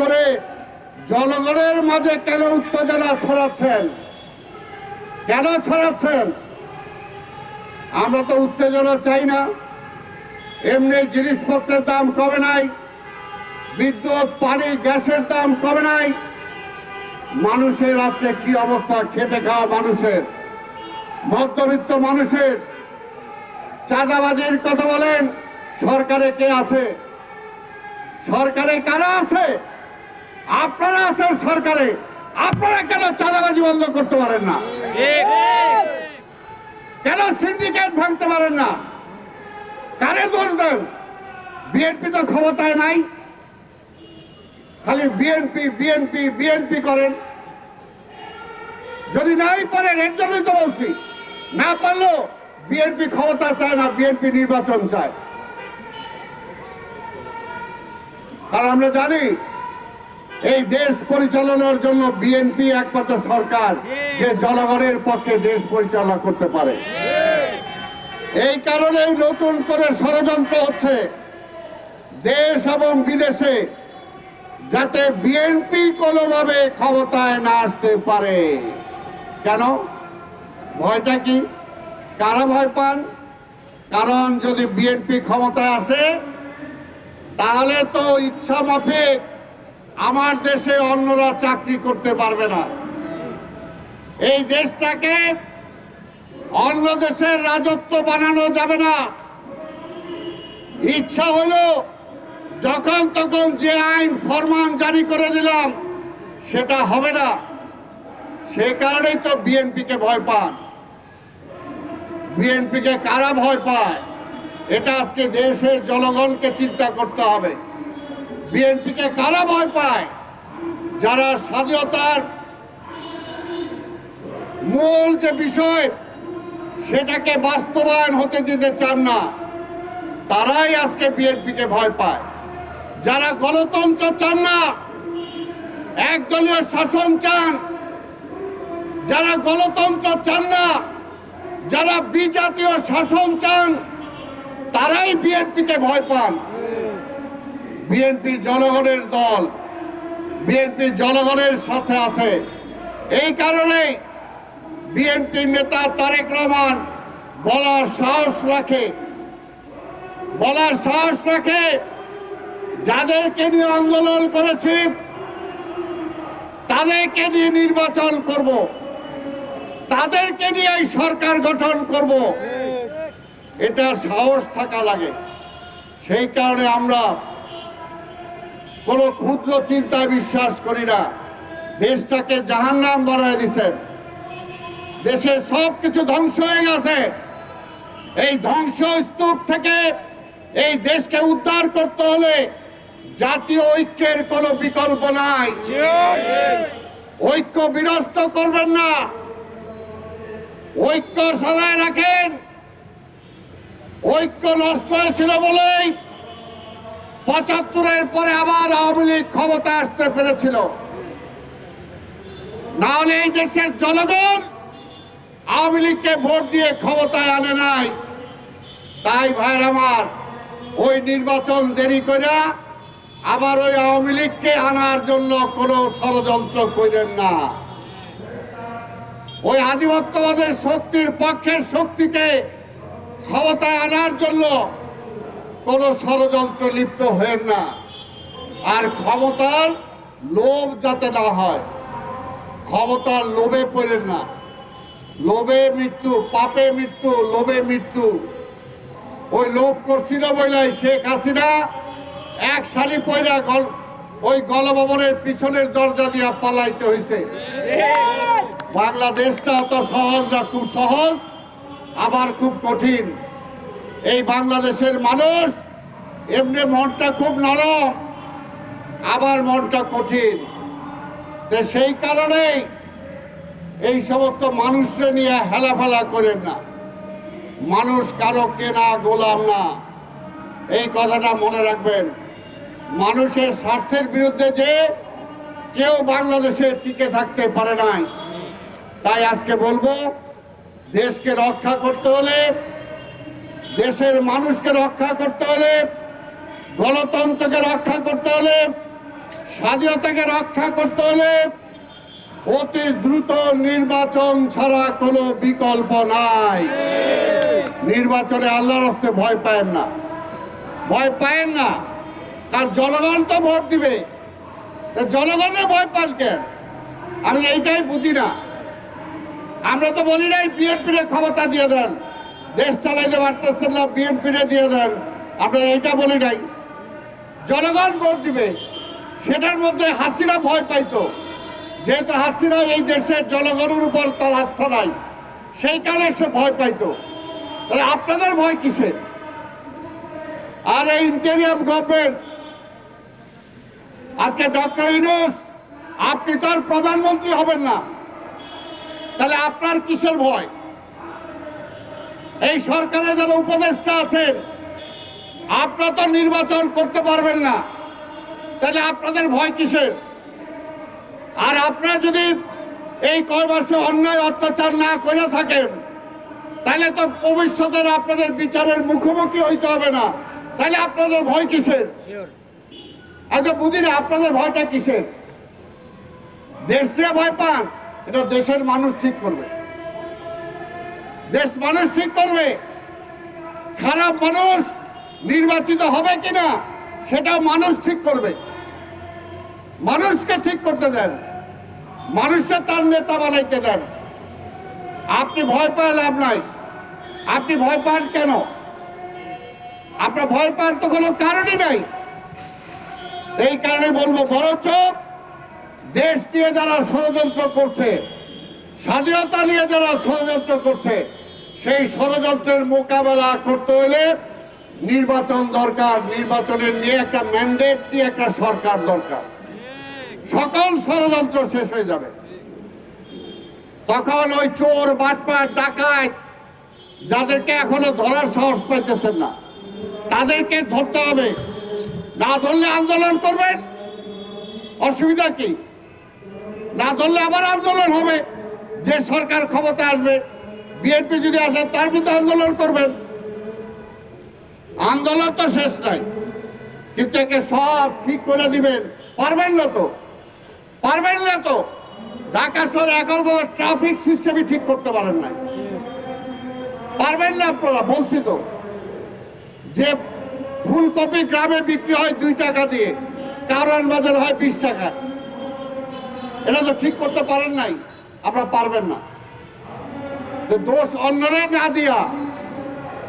করে জনগণের মাঝে কেন উত্তেজনা ছড়াচ্ছেন? কেন ছড়াচ্ছেন? আমরা তো উত্তেজনা চাই না। এমনি জিনিসপত্রের দাম কমে নাই, বিদ্যুৎ, পানি, গ্যাসের দাম কমে নাই। মানুষের আজকে কি অবস্থা? খেতে খাওয়া মানুষের, মধ্যবিত্ত মানুষের। চাঁদাবাজির কথা বলেন, সরকারে কে আছে? সরকারে কারা আছে? আপনারা আছেন সরকারে আপনারা কেন চাঁদাবাজি বন্ধ করতে পারেন না? কেন সিন্ডিকেট ভাঙতে পারেন না? কারে দোষ দেন? বিএনপি তো ক্ষমতায় নাই। খালি বিএনপি বিএনপি বিএনপি করেন। যদি নাই পারেন এর জন্যই তো বলছি। না পারলেও বিএনপি ক্ষমতা চায় না বিএনপি নির্বাচন চায়। আর আমরা জানি এই দেশ পরিচালনার জন্য বিএনপি একমাত্র সরকার যে জনগণের পক্ষে দেশ পরিচালনা করতে পারে। এই কারণেই নতুন করে ষড়যন্ত্র হচ্ছে দেশ এবং বিদেশে যাতে বিএনপি কোনোভাবে ক্ষমতায় না আসতে পারে। কেন? ভয়টা কি? কারা ভয় পান? কারণ যদি বিএনপি ক্ষমতায় আসে, তাহলে তো ইচ্ছা মাফিক আমার দেশে অন্যরা চাকরি করতে পারবে না। এই দেশটাকে অন্য দেশের রাজত্ব বানানো যাবে না। ইচ্ছা হলো যখন তখন যে আইন ফরমান জারি করে দিলাম, সেটা হবে না। সে কারণেই তো বিএনপিকে ভয় পান। বিএনপিকে কারা ভয় পায়? এটা আজকে দেশের জনগণকে চিন্তা করতে হবে। বিএনপিকে কারা ভয় পায়? যারা স্বাধীনতার মূল যে বিষয়, সেটাকে বাস্তবায়ন হতে দিতে চান না, তারাই আজকে বিএনপিকে ভয় পায়। যারা গণতন্ত্র চান না, একদলীয় শাসন চান, যারা গণতন্ত্র চান না, যারা বিজাতীয় শাসন চান, তারাই বিএনপিকে ভয় পান। বিএনপি জনগণের দল, বিএনপি জনগণের সাথে আছে। এই কারণে বিএনপির নেতা তারেক রহমান বলার সাহস রাখে। বলার সাহস রাখে, যাদেরকে নিয়ে আন্দোলন করেছি, তাদেরকে নিয়ে নির্বাচন করব। তাদেরকে নিয়ে এই সরকার গঠন করব। এটা সাহস থাকা লাগে। সেই কারণে আমরা কোনো ক্ষুদ্র চিন্তায় বিশ্বাস করি না। দেশটাকে জাহান্নাম বানায় দিছেন। দেশের সব কিছু ধ্বংস হয়ে গেছে। এই ধ্বংস স্তূপ থেকে এই দেশকে উদ্ধার করতে হলে জাতীয় ঐক্যের কোনো বিকল্প নাই। ঐক্য বিনষ্ট করবেন না। ঐক্য সবাই রাখেন। ঐক্য নষ্ট হয়েছিল বলেই পঁচাত্তরের পরে আবার আওয়ামী লীগ ক্ষমতা আসতে পেরেছিল। না হলে এই দেশের জনগণ আওয়ামী লীগকে ভোট দিয়ে ক্ষমতায় আনে নাই। তাই ভাইয়ের আমার, ওই নির্বাচন দেরি করে আবার ওই আওয়ামী লীগকে আনার জন্য কোনো ষড়যন্ত্র করেন না। ওই আধিপত্যবাদের শক্তির পক্ষের শক্তিকে ক্ষমতায় আনার জন্য কোনো ষড়যন্ত্র লিপ্ত হয়েন না। আর ক্ষমতার লোভ যাতে না হয়, ক্ষমতার লোভে পড়েন না। লোভে মৃত্যু, পাপে মৃত্যু, লোভে মৃত্যু। ওই লোভ করছিল বলে শেখ হাসিনা, এক শাড়ি পয়রা গল ওই গণভবনের পিছনের দরজা দিয়া পালাইতে হয়েছে বাংলাদেশটা অত সহজ খুব সহজ, আবার খুব কঠিন। এই বাংলাদেশের মানুষ, এমনি মনটা খুব নরম, আবার মনটা কঠিন। তো সেই কারণেই এই সমস্ত মানুষকে নিয়ে হেলাফেলা করেন না। মানুষ কারও কেনা গোলাম না। এই কথাটা মনে রাখবেন। মানুষের স্বার্থের বিরুদ্ধে যে কেউ বাংলাদেশে টিকে থাকতে পারে নাই। তাই আজকে বলব, দেশকে রক্ষা করতে হলে দেশের মানুষকে রক্ষা করতে হলে, গণতন্ত্রকে রক্ষা করতে হলে, স্বাধীনতাকে রক্ষা করতে হলে অতি দ্রুত নির্বাচন ছাড়া কোনো বিকল্প নাই। নির্বাচনে আল্লাহর হস্তে ভয় পায়েন না। ভয় পায়েন না। কারণ জনগণ তো ভোট দিবে। জনগণের ভয় পান কেন? আমি এইটাই বুঝি না। আমরা তো বলি নাই, বিএনপির ক্ষমতা দিয়ে দেন। দেশ চালাইতে পারতেছেন না, বিএনপির দিয়ে দেন। আমরা এইটা বলি নাই। জনগণ ভোট দিবে। সেটার মধ্যে হাসিনা ভয় পাইতো। যেহেতু হাসিনা এই দেশের জনগণের উপর তার আস্থা নাই, সেই কারণে সে ভয় পাইতো। তাহলে আপনাদের ভয় কিসের আর এই ইন্টেরিয়াম গভর্নমেন্ট, আজকে ডক্টর ইউনুস, আপনি তো আর প্রধানমন্ত্রী হবেন না। তাহলে আপনার কিসের ভয়? এই সরকারে যারা উপদেষ্টা আছেন, আপনারা তো নির্বাচন করতে পারবেন না। তাহলে আপনাদের ভয় কিসের? আর আপনারা যদি এই কয় মাসে অন্যায় অত্যাচার না করে থাকেন, তাহলে তো ভবিষ্যতের আপনাদের বিচারের মুখোমুখি হইতে হবে না। তাহলে আপনাদের ভয় কিসের? আচ্ছা বুঝি না আপনাদের ভয়টা কিসের? দেশ ভয় পান, এটা দেশের মানুষ ঠিক করবে। দেশ মানুষ ঠিক করবে। খারাপ মানুষ নির্বাচিত হবে কিনা সেটা মানুষ ঠিক করবে। মানুষকে ঠিক করতে দেন। মানুষকে তার নেতা বানাইতে দেন। আপনি ভয় পায় লাভ নাই। আপনি ভয় পান কেন? আপনার ভয় পাওয়ার তো কোনো কারণই নাই। এই কারণে বলব বরঞ্চ দেশ নিয়ে যারা ষড়যন্ত্র করছে, স্বাধীনতা নিয়ে যারা ষড়যন্ত্র করছে সেই ষড়যন্ত্রের মোকাবেলা করতে হলে নির্বাচন দরকার, নির্বাচনের নিয়ে একটা ম্যান্ডেট দিয়ে একটা সরকার দরকার। সকল ষড়যন্ত্র শেষ হয়ে যাবে। তখন ওই চোর বাটপার ডাকাত, যাদেরকে এখনও ধরার সাহস পাইতেছেন না, তাদেরকে ধরতে হবে। না ধরলে আন্দোলন করবেন অসুবিধা কি? না ধরলে আবার আন্দোলন হবে। যে সরকার ক্ষমতা আসবে বিএনপি যদি আসে, তার ভিতরে আন্দোলন করবেন। আন্দোলন তো শেষ নাই, কিন্তু একে সব ঠিক করে দিবেন। পারবেন না তো, পারবেন না তো। ঢাকা শহরে এখন ট্রাফিক সিস্টেমই ঠিক করতে পারেন নাই। পারবেন না আপনারা, বলছি তো। যে ফুলকপি গ্রামে বিক্রি হয় দুই টাকা দিয়ে কারণ বাজার হয় বিশ টাকা। এটা তো ঠিক করতে পারেন নাই, আপনারা পারবেন না। দোষ অন্যরা না দিয়া।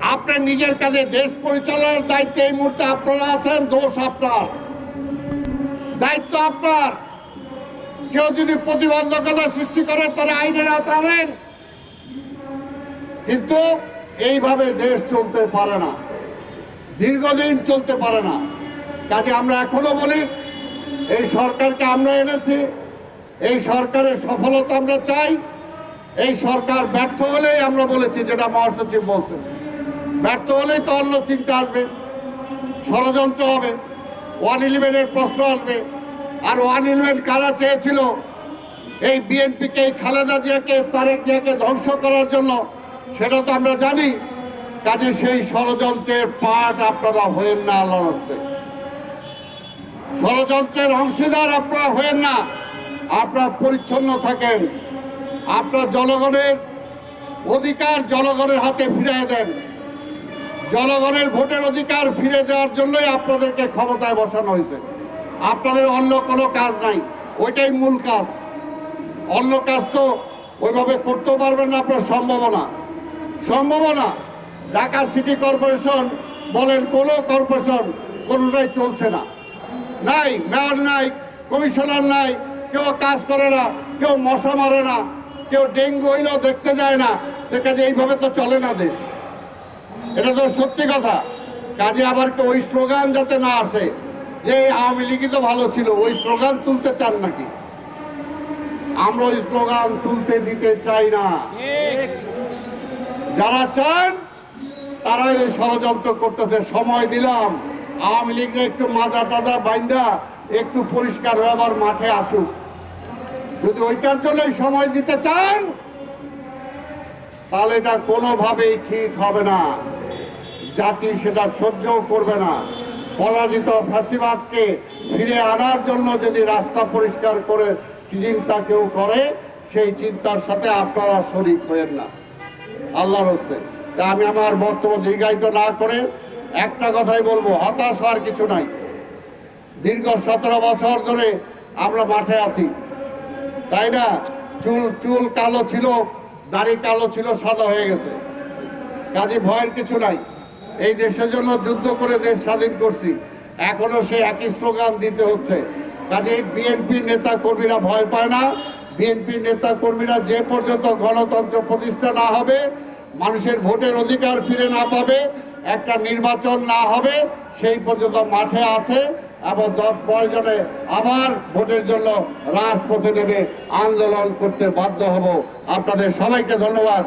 আপনার নিজের কাজে দেশ পরিচালনার দায়িত্বে এই মুহূর্তে আপনারা আছেন, দোষ আপনার। দায়িত্ব আপনার। কেউ যদি প্রতিবন্ধকতা সৃষ্টি করে, তারা আইনের আওতায় আনেন কিন্তু এইভাবে দেশ চলতে পারে না। দীর্ঘদিন চলতে পারে না। কাজে আমরা এখনও বলি, এই সরকারকে আমরা এনেছি, এই সরকারের সফলতা আমরা চাই। এই সরকার ব্যর্থ হলেই আমরা বলেছি যেটা মহাসচিব বলছেন। ব্যর্থ হলেই তো অন্য চিন্তা আসবে, ষড়যন্ত্র হবে, ওয়ান ইলেভেনের প্রশ্ন আসবে। আর ওয়ান ইলেভেন কারা চেয়েছিল? এই বিএনপিকে, এই খালেদা জিয়াকে, তারেক জিয়াকে ধ্বংস করার জন্য, সেটা তো আমরা জানি। কাজে সেই ষড়যন্ত্রের পাঠ আপনারা হয়েন না আল্লাহ ষড়যন্ত্রের অংশীদার আপনারা হয়েন না। আপনারা পরিচ্ছন্ন থাকেন। আপনার জনগণের অধিকার জনগণের হাতে ফিরিয়ে দেন। জনগণের ভোটের অধিকার ফিরে দেওয়ার জন্যই আপনাদেরকে ক্ষমতায় বসানো হয়েছে। আপনাদের অন্য কোনো কাজ নাই, ওইটাই মূল কাজ। অন্য কাজ তো ওইভাবে করতেও পারবেন না, আপনার সম্ভাবনা। সম্ভাবনা, ঢাকা সিটি কর্পোরেশন বলেন কোনো কর্পোরেশন কোনোটাই চলছে না। নাই মেয়র নাই, কমিশনার নাই, কেউ কাজ করে না, কেউ মশা মারে না। কেউ ডেঙ্গু হইলেও দেখতে যায় না। কাজে এইভাবে তো চলে না দেশ। এটা তো সত্যি কথা। কাজে আবার ওই স্লোগান যাতে না আসে, যে আওয়ামী লীগই তো ভালো ছিল, ওই স্লোগান তুলতে চান নাকি? আমরা ওই স্লোগান তুলতে দিতে চাই না। যারা চান তারা এই ষড়যন্ত্র করতেছে। সময় দিলাম। আওয়ামী লীগে একটু মাজা টাদা বাইন্দা, একটু পরিষ্কার হয়ে আবার মাঠে আসুক। যদি ওইটার জন্যই সময় দিতে চান, তাহলে এটা কোনোভাবেই ঠিক হবে না। জাতি সেটা সহ্য করবে না। পরাজিত ফাঁসিবাদকে ফিরে আনার জন্য যদি রাস্তা পরিষ্কার করে চিন্তা কেউ করে, সেই চিন্তার সাথে আপনারা শরিক হয়েন না। আল্লাহর হস্তে। তা আমি আমার বক্তব্য দীর্ঘায়িত না করে একটা কথাই বলব, হতাশ হওয়ার কিছু নাই। দীর্ঘ সতেরো বছর ধরে আমরা মাঠে আছি। তাই না? চুল চুল কালো ছিল, দাড়ি কালো ছিল, সাদা হয়ে গেছে। কাজে ভয়ের কিছু নাই। এই দেশের জন্য যুদ্ধ করে দেশ স্বাধীন করছি। এখনও সেই একই স্লোগান দিতে হচ্ছে। কাজে বিএনপি নেতা কর্মীরা ভয় পায় না। বিএনপি নেতা কর্মীরা যে পর্যন্ত গণতন্ত্র প্রতিষ্ঠা না হবে, মানুষের ভোটের অধিকার ফিরে না পাবে, একটা নির্বাচন না হবে, সেই পর্যন্ত মাঠে আছে। এবং দশ প্রয়োজনে আবার ভোটের জন্য রাজপথে নেমে আন্দোলন করতে বাধ্য হব। আপনাদের সবাইকে ধন্যবাদ।